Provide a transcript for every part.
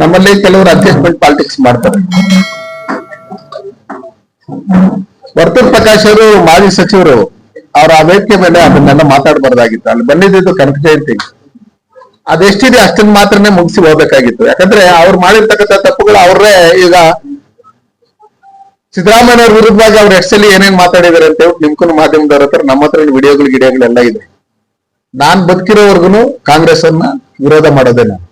ನಮ್ಮಲ್ಲಿ ಕೆಲವರು adjustment politics ಮಾಡ್ತಾರೆ. ವರ್ತೂರ್ ಪ್ರಕಾಶ್ ಅವರು, ಮಾಜಿ ಸಚಿವರು, ಅವ್ರ ಆ ವೇದಿಕೆ ಮೇಲೆ ಅದನ್ನೆಲ್ಲ ಮಾತಾಡಬಾರ್ದಾಗಿತ್ತು. ಅಲ್ಲಿ ಬಂದಿದ್ದು ಕನಕ ಜಯಂತಿ. ಅದೆಷ್ಟಿದೆ ಅಷ್ಟನ್ನ ಮಾತ್ರನೇ ಮುಗಿಸಿ ಹೋಗ್ಬೇಕಾಗಿತ್ತು. ಯಾಕಂದ್ರೆ ಅವ್ರು ಮಾಡಿರ್ತಕ್ಕಂಥ ತಪ್ಪುಗಳು ಅವ್ರೇ ಈಗ ಸಿದ್ದರಾಮಯ್ಯ ವಿರುದ್ಧವಾಗಿ ಅವ್ರ ಎಷ್ಟಲ್ಲಿ ಏನೇನ್ ಮಾತಾಡಿದಾರೆ ಅಂತ ಹೇಳಿ ನಿಮ್ಗೂ ಮಾಧ್ಯಮದವ್ರ ಹತ್ರ ನಮ್ಮ ಹತ್ರ ವಿಡಿಯೋಗಳು ಗಿಡಿಯೋಗಳೆಲ್ಲ ಇದೆ. ನಾನ್ ಬದುಕಿರೋವರ್ಗುನು ಕಾಂಗ್ರೆಸ್ ಅನ್ನ ವಿರೋಧ ಮಾಡೋದೇ ನಾನು.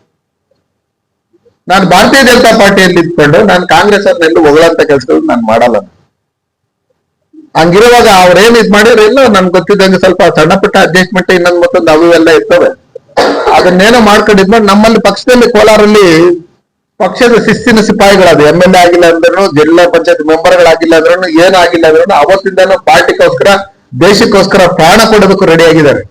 ನಾನು ಭಾರತೀಯ ಜನತಾ ಪಾರ್ಟಿಯಲ್ಲಿ ಇದ್ಕೊಂಡು ನಾನು ಕಾಂಗ್ರೆಸ್ ಅವ್ರನ್ನೆಲ್ಲೂ ಹೊಗಳಂತ ಕೆಲಸಗಳು ನಾನು ಮಾಡಲ್ಲ. ಹಂಗಿರುವಾಗ ಅವ್ರೇನ್ ಇದ್ ಮಾಡಿದ್ರೆ ಇಲ್ಲ ನನ್ಗೆ ಗೊತ್ತಿದ್ದಂಗೆ ಸ್ವಲ್ಪ ಸಣ್ಣ ಪುಟ್ಟ ಅಡ್ಜಸ್ಟ್ಮೆಂಟ್ ಇನ್ನೊಂದ್ ಮತ್ತೊಂದು ಅವು ಎಲ್ಲ ಇರ್ತವೆ. ಅದನ್ನೇನೋ ಮಾಡ್ಕೊಂಡಿದ್ಮೇಲೆ ನಮ್ಮಲ್ಲಿ ಪಕ್ಷದಲ್ಲಿ ಕೋಲಾರಲ್ಲಿ ಪಕ್ಷದ ಶಿಸ್ತಿನ ಸಿಪಾಯಿಗಳದು ಎಂ ಎಲ್ ಎ ಆಗಿಲ್ಲ ಅಂದ್ರೂ ಜಿಲ್ಲಾ ಪಂಚಾಯತ್ ಮೆಂಬರ್ಗಳಾಗಿಲ್ಲ ಅಂದ್ರೂ ಏನಾಗಿಲ್ಲ ಅಂದ್ರೂ ಅವತ್ತಿಂದಾನು ಪಾರ್ಟಿಗೋಸ್ಕರ, ದೇಶಕ್ಕೋಸ್ಕರ ಪ್ರಾಣ ಕೊಡೋದಕ್ಕೂ ರೆಡಿ ಆಗಿದ್ದಾರೆ.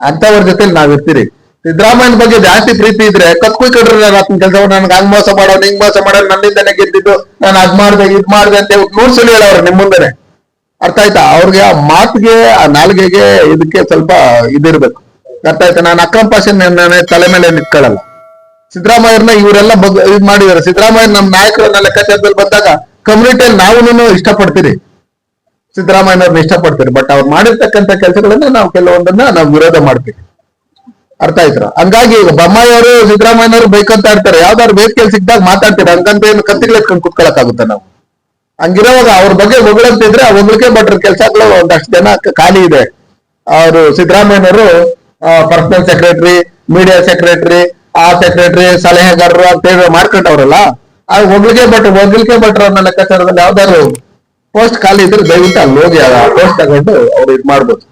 ಅಂತವ್ರ ಜೊತೆ ನಾವ್ ಇರ್ತೀರಿ ಸಿದ್ದರಾಮಯ್ಯನ ಬಗ್ಗೆ ಜಾಸ್ತಿ ಪ್ರೀತಿ ಇದ್ರೆ ಕತ್ಕೊಯ್ ಕಟ್ರಿ ನಾನು ಆತನ ಕೆಲಸ ನನ್ಗೆ ಹಂಗ್ ಮೋಸ ಮಾಡೋ ಹಿಂಗ್ ಮೋಸ ಮಾಡೋ ನನ್ನಿಂದನೇ ಗೆದ್ದಿದ್ದು ನಾನು ಅದ್ ಮಾಡ್ದೆ, ಇದ್ ಮಾಡ್ದೆ ಅಂತ ಹೇಳಿ ನೂರ್ ಸಲ ಹೇಳವ್ರು ನಿಮ್ ಮುಂದೆನೆ. ಅರ್ಥ ಆಯ್ತಾ? ಅವ್ರಿಗೆ ಆ ಮಾತಿಗೆ, ಆ ನಾಲ್ಗೆಗೆ ಇದಕ್ಕೆ ಸ್ವಲ್ಪ ಇದಿರ್ಬೇಕು. ಅರ್ಥ ಆಯ್ತಾ? ನಾನು ಅಕ್ರಮ್ ಪಾಷನ್ ನಾನೇ ತಲೆ ಮೇಲೆ ನಿಂತ್ಕೊಳ್ಳಲ್ಲ. ಸಿದ್ದರಾಮಯ್ಯನ ಇವರೆಲ್ಲ ಬಗ್, ಇದ್ ಮಾಡಿದಾರೆ. ಸಿದ್ದರಾಮಯ್ಯ ನಮ್ಮ ನಾಯಕರನ್ನ ಲೆಕ್ಕಾಚಾರದಲ್ಲಿ ಬಂದಾಗ ಕಮ್ಯುನಿಟಿಯಲ್ಲಿ ನಾವು ಇಷ್ಟಪಡ್ತೀರಿ. ಸಿದ್ದರಾಮಯ್ಯನವ್ರನ್ನ ಇಷ್ಟಪಡ್ತೀರಿ. ಬಟ್ ಅವ್ರು ಮಾಡಿರ್ತಕ್ಕಂಥ ಕೆಲಸಗಳನ್ನ ನಾವು ಕೆಲವೊಂದನ್ನ ನಾವು ವಿರೋಧ ಮಾಡ್ತೀವಿ. ಅರ್ಥ ಆಯ್ತರ? ಹಂಗಾಗಿ ಈಗ ಬೊಮ್ಮಾಯಿಯವರು, ಸಿದ್ದರಾಮಯ್ಯನವರು ಬೈಕಂತ ಇರ್ತಾರೆ ಯಾವ್ದಾದ್ರು ವೇದಿಕೆಯಲ್ಲಿ ಸಿಕ್ಕಿದಾಗ ಮಾತಾಡ್ತಾರೆ? ಹಂಗಂತ ಏನು ಕತ್ತಿಗಳು ಎತ್ಕೊಂಡು ಕುತ್ಕೊಳಕ್ಕಾಗುತ್ತೆ ನಾವು? ಹಂಗಿರೋವಾಗ ಅವ್ರ ಬಗ್ಗೆ ಹೊಗಳಂತಿದ್ರೆ ಆ ಹೊಗಳಿಕೆ ಭಟ್ರ ಕೆಲಸಗಳು ಒಂದಷ್ಟು ಜನ ಖಾಲಿ ಇದೆ. ಅವರು ಸಿದ್ದರಾಮಯ್ಯನವರು ಪರ್ಸನಲ್ ಸೆಕ್ರೆಟರಿ ಮೀಡಿಯಾ ಸೆಕ್ರೆಟರಿ ಆ ಸೆಕ್ರೆಟರಿ ಸಲಹೆಗಾರರು ಅಂತ ಹೇಳಿ ಮಾಡ್ಕೊಂಡವ್ರಲ್ಲ, ಆ ಹೊಗಳಿಕೆ ಭಟ್ರು ಹೊಗಳಿಕೆ ಭಟ್ರನ್ನ ಲೆಕ್ಕಾಚಾರದಲ್ಲಿ ಯಾವ್ದಾದ್ರು ಪೋಸ್ಟ್ ಖಾಲಿ ಇದ್ರೆ ದಯವಿಟ್ಟು ಅಲ್ಲಿ ಹೋಗಿ ಆ ಪೋಸ್ಟ್ ತಗೊಂಡು ಅವ್ರು ಇದು ಮಾಡ್ಬೋದು